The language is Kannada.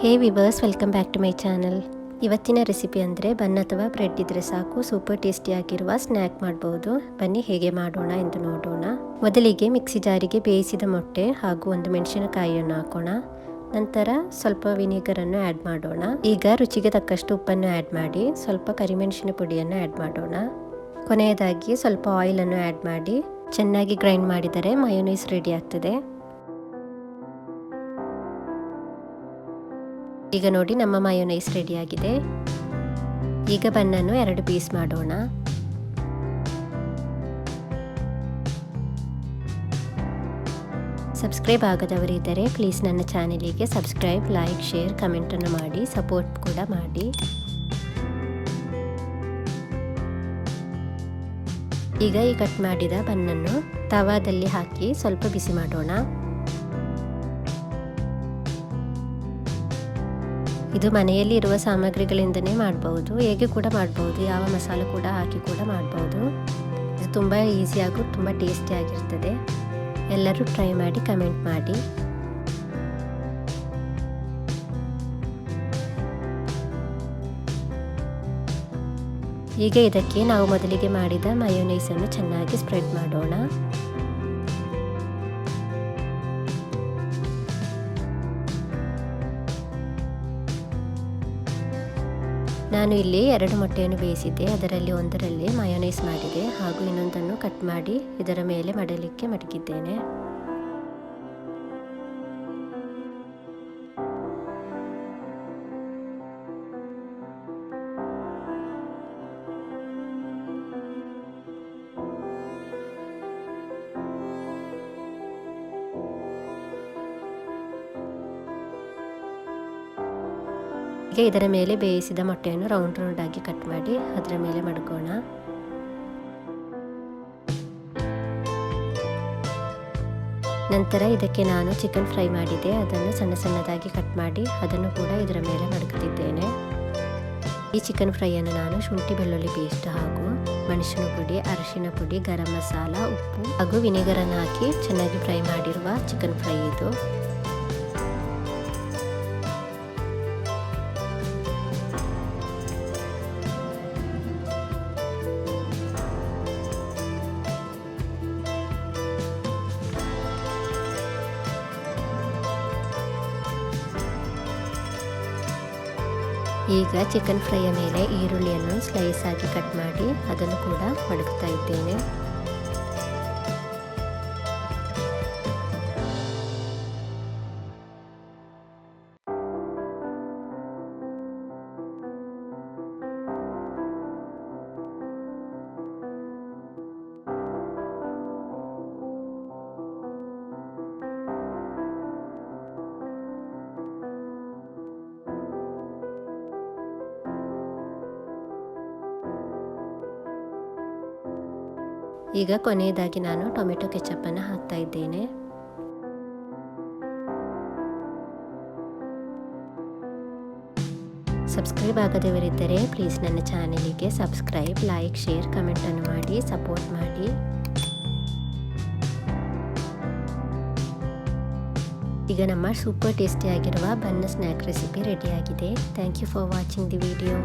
Hey viewers welcome back to my channel ಇವತ್ತಿನ ರೆಸಿಪಿ ಅಂದರೆ ಬನ್ ಅಥವಾ ಬ್ರೆಡ್ ಇದ್ರೆ ಸಾಕು ಸೂಪರ್ ಟೇಸ್ಟಿಯಾಗಿರುವ ಸ್ನ್ಯಾಕ್ ಮಾಡ್ಬೋದು. ಬನ್ನಿ ಹೇಗೆ ಮಾಡೋಣ ಎಂದು ನೋಡೋಣ. ಮೊದಲಿಗೆ ಮಿಕ್ಸಿ ಜಾರಿಗೆ ಬೇಯಿಸಿದ ಮೊಟ್ಟೆ ಹಾಗೂ ಒಂದು ಮೆಣಸಿನಕಾಯಿಯನ್ನು ಹಾಕೋಣ. ನಂತರ ಸ್ವಲ್ಪ ವಿನಿಗರನ್ನು ಆ್ಯಡ್ ಮಾಡೋಣ. ಈಗ ರುಚಿಗೆ ತಕ್ಕಷ್ಟು ಉಪ್ಪನ್ನು ಆ್ಯಡ್ ಮಾಡಿ, ಸ್ವಲ್ಪ ಕರಿಮೆಣಸಿನ ಪುಡಿಯನ್ನು ಆ್ಯಡ್ ಮಾಡೋಣ. ಕೊನೆಯದಾಗಿ ಸ್ವಲ್ಪ ಆಯಿಲನ್ನು ಆ್ಯಡ್ ಮಾಡಿ, ಚೆನ್ನಾಗಿ ಗ್ರೈಂಡ್ ಮಾಡಿದರೆ ಮಯೋನೀಸ್ ರೆಡಿ ಆಗ್ತದೆ. ಈಗ ನೋಡಿ ನಮ್ಮ ಮಯೋನೈಸ್ ರೆಡಿಯಾಗಿದೆ ಈಗ ಬನ್ನನ್ನು ಎರಡು ಪೀಸ್ ಮಾಡೋಣ. ಸಬ್ಸ್ಕ್ರೈಬ್ ಆಗದವರಿದ್ದರೆ ಪ್ಲೀಸ್ ನನ್ನ ಚಾನಲಿಗೆ ಸಬ್ಸ್ಕ್ರೈಬ್ ಲೈಕ್ ಶೇರ್ ಕಮೆಂಟನ್ನು ಮಾಡಿ ಸಪೋರ್ಟ್ ಕೂಡ ಮಾಡಿ. ಈಗ ಈ ಕಟ್ ಮಾಡಿದ ಬನ್ನನ್ನು ತವಾದಲ್ಲಿ ಹಾಕಿ ಸ್ವಲ್ಪ ಬಿಸಿ ಮಾಡೋಣ. ಇದು ಮನೆಯಲ್ಲಿ ಇರುವ ಸಾಮಗ್ರಿಗಳಿಂದನೇ ಮಾಡಬಹುದು ಹೇಗೆ ಕೂಡ ಮಾಡಬಹುದು ಯಾವ ಮಸಾಲೆ ಕೂಡ ಹಾಕಿ ಕೂಡ ಮಾಡಬಹುದು ಇದು ತುಂಬ ಈಸಿಯಾಗೂ ತುಂಬ ಟೇಸ್ಟಿಯಾಗಿರ್ತದೆ ಎಲ್ಲರೂ ಟ್ರೈ ಮಾಡಿ ಕಮೆಂಟ್ ಮಾಡಿ. ಈಗ ಇದಕ್ಕೆ ನಾವು ಮೊದಲಿಗೆ ಮಾಡಿದ ಮಯೋನೈಸನ್ನು ಚೆನ್ನಾಗಿ ಸ್ಪ್ರೆಡ್ ಮಾಡೋಣ. ನಾನು ಇಲ್ಲಿ ಎರಡು ಮೊಟ್ಟೆಯನ್ನು ಬೇಯಿಸಿದ್ದೆ. ಅದರಲ್ಲಿ ಒಂದರಲ್ಲಿ ಮಯೋನೈಸ್ ಮಾಡಿದೆ ಹಾಗೂ ಇನ್ನೊಂದನ್ನು ಕಟ್ ಮಾಡಿ ಇದರ ಮೇಲೆ ಮಡಲಿಕ್ಕೆ ಮಡಗಿದ್ದೇನೆ. ಈಗ ಇದರ ಮೇಲೆ ಬೇಯಿಸಿದ ಮೊಟ್ಟೆಯನ್ನು ರೌಂಡ್ ರೌಂಡ್ ಆಗಿ ಕಟ್ ಮಾಡಿ ಅದರ ಮೇಲೆ ಮಡ್ಕೋಣ. ನಂತರ ಇದಕ್ಕೆ ನಾನು ಚಿಕನ್ ಫ್ರೈ ಮಾಡಿದೆ ಅದನ್ನು ಸಣ್ಣ ಸಣ್ಣದಾಗಿ ಕಟ್ ಮಾಡಿ ಅದನ್ನು ಕೂಡ ಇದರ ಮೇಲೆ ಮಡಗುತ್ತಿದ್ದೇನೆ ಈ ಚಿಕನ್ ಫ್ರೈಯನ್ನು ನಾನು ಶುಂಠಿ ಬೆಳ್ಳುಳ್ಳಿ ಪೇಸ್ಟ್ ಹಾಗೂ ಮೆಣಸಿನ ಪುಡಿ, ಅರಿಶಿನ ಪುಡಿ, ಗರಂ ಮಸಾಲ, ಉಪ್ಪು ಹಾಗೂ ವಿನೆಗರನ್ನು ಹಾಕಿ ಚೆನ್ನಾಗಿ ಫ್ರೈ ಮಾಡಿರುವ ಚಿಕನ್ ಫ್ರೈ ಇದು. ಈಗ ಚಿಕನ್ ಫ್ರೈಯ ಮೇಲೆ ಈರುಳ್ಳಿಯನ್ನು ಸ್ಲೈಸ್ ಆಗಿ ಕಟ್ ಮಾಡಿ ಅದನ್ನು ಕೂಡ ಮಡಗ್ತಾ ಇದ್ದೇನೆ. ಈಗ ಕೊನೆಯದಾಗಿ ನಾನು ಟೊಮೆಟೊ ಕೆಚಪ್ಪನ್ನು ಹಾಕ್ತಾ ಇದ್ದೇನೆ. ಸಬ್ಸ್ಕ್ರೈಬ್ ಆಗದವರಿದ್ದರೆ ಪ್ಲೀಸ್ ನನ್ನ ಚಾನೆಲಿಗೆ ಸಬ್ಸ್ಕ್ರೈಬ್, ಲೈಕ್, ಶೇರ್ ಕಮೆಂಟನ್ನು ಮಾಡಿ, ಸಪೋರ್ಟ್ ಮಾಡಿ. ಈಗ ನಮ್ಮ ಸೂಪರ್ ಟೇಸ್ಟಿಯಾಗಿರುವ ಬನ್ನ ಸ್ನ್ಯಾಕ್ ರೆಸಿಪಿ ರೆಡಿಯಾಗಿದೆ. Thank you for watching the video.